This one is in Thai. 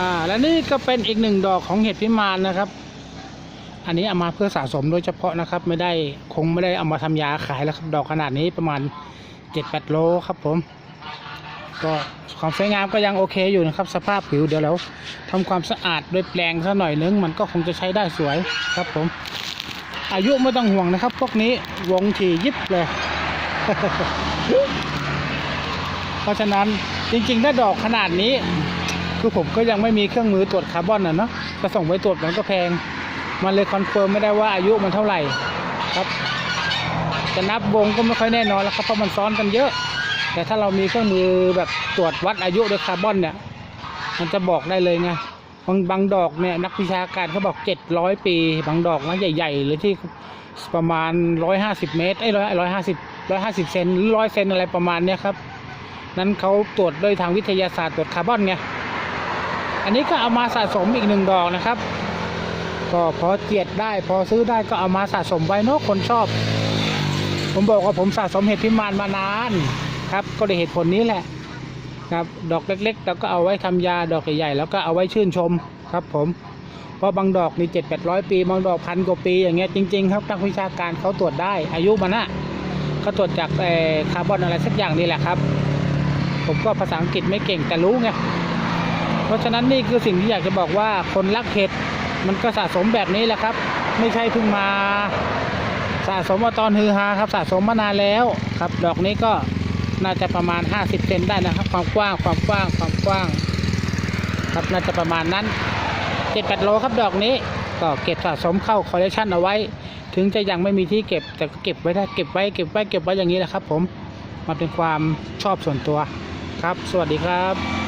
อ่าและนี่ก็เป็นอีกหนึ่งดอกของเห็ดพิมานนะครับ อันนี้เอามาเพื่อสะสมโดยเฉพาะนะครับ ไม่ได้คงไม่ได้เอามาทำยาขายแล้วครับดอกขนาดนี้ประมาณเจ็ดแปดโลครับผม ก็ความสวยงามก็ยังโอเคอยู่นะครับ สภาพผิวเดี๋ยวเราทำความสะอาดด้วยแปรงสักหน่อยนึง มันก็คงจะใช้ได้สวยครับผม อายุไม่ต้องห่วงนะครับ พวกนี้วงถี่ยิบเลย เพราะฉะนั้นจริงๆถ้าดอกขนาดนี้ คือผมก็ยังไม่มีเครื่องมือตรวจคาร์บอนนะเนาะจะส่งไปตรวจมันก็แพง มันเลยคอนเฟิร์มไม่ได้ว่าอายุมันเท่าไหร่ครับจะนับวงก็ไม่ค่อยแน่นอนแล้วครับเพราะมันซ้อนกันเยอะ แต่ถ้าเรามีเครื่องมือแบบตรวจวัดอายุด้วยคาร์บอนเนี่ย มันจะบอกได้เลยไงบางบางดอกเนี่ยนักวิชาการเขาบอก700ปี บางดอกนะใหญ่ๆหรือที่ประมาณ150เมตรไอ้ร้อยร้อยห้าสิบร้อยห้าสิบเซนหรือร้อยเซนอะไรประมาณเนี้ยครับ นั้นเขาตรวจด้วยทางวิทยาศาสตร์ตรวจคาร์บอนไง อันนี้ก็เอามาสะสมอีกหนึ่งดอกนะครับ ก็พอเจียดได้พอซื้อได้ก็เอามาสะสมไว้เนอะคนชอบ ผมบอกว่าผมสะสมเห็ดพิมานมานานครับ ก็ได้เหตุผลนี้แหละครับดอกเล็กๆเราก็เอาไว้ทำยาดอกใหญ่ๆแล้วก็เอาไว้ชื่นชมครับ ผมเพราะบางดอกนี่เจ็ดแปดร้อยปี บางดอกพันกว่าปีอย่างเงี้ยจริงๆ ครับนักวิชาการเขาตรวจได้ อายุมันนะเขาตรวจจากเอ่อคาร์บอนอะไรสักอย่างนี่แหละครับ ผมก็ภาษาอังกฤษไม่เก่งแต่รู้ไง เพราะฉะนั้นนี่คือสิ่งที่อยากจะบอกว่าคนรักเห็ดมันก็สะสมแบบนี้แหละครับ ไม่ใช่เพิ่งมาสะสมมาตอนฮือฮาครับสะสมมานานแล้วครับ ดอกนี้ก็น่าจะประมาณ 50เซนได้นะครับ ความกว้างความกว้างความกว้าง ครับน่าจะประมาณนั้น7-8โลครับดอกนี้ก็เก็บสะสมเข้าคอลเลคชันเอาไว้ ถึงจะยังไม่มีที่เก็บแต่ก็เก็บไว้ได้เก็บไว้เก็บไว้เก็บไว้อย่างนี้แหละครับ ผมมันเป็นความชอบส่วนตัวครับ สวัสดีครับ